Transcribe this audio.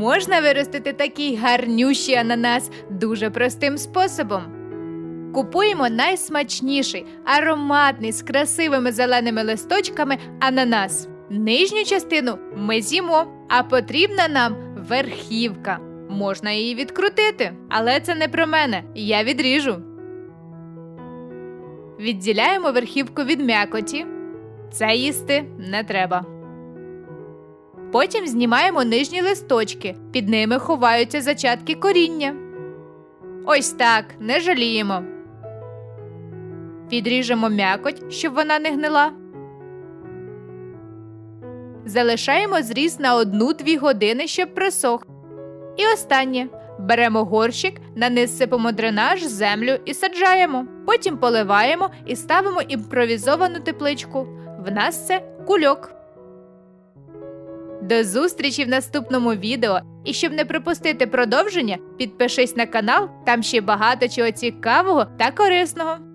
Можна виростити такий гарнющий ананас дуже простим способом. Купуємо найсмачніший, ароматний з красивими зеленими листочками ананас. Нижню частину ми з'їмо, а потрібна нам верхівка. Можна її відкрутити, але це не про мене. Я відріжу. Відділяємо верхівку від м'якоті. Це їсти не треба. Потім знімаємо нижні листочки, під ними ховаються зачатки коріння. Ось так, не жаліємо. Підріжемо м'якоть, щоб вона не гнила. Залишаємо зріз на 1-2 години, щоб просох. І останнє. Беремо горщик, на низ сипемо дренаж, землю і саджаємо. Потім поливаємо і ставимо імпровізовану тепличку. В нас це кульок. До зустрічі в наступному відео. І щоб не пропустити продовження, підпишись на канал, там ще багато чого цікавого та корисного.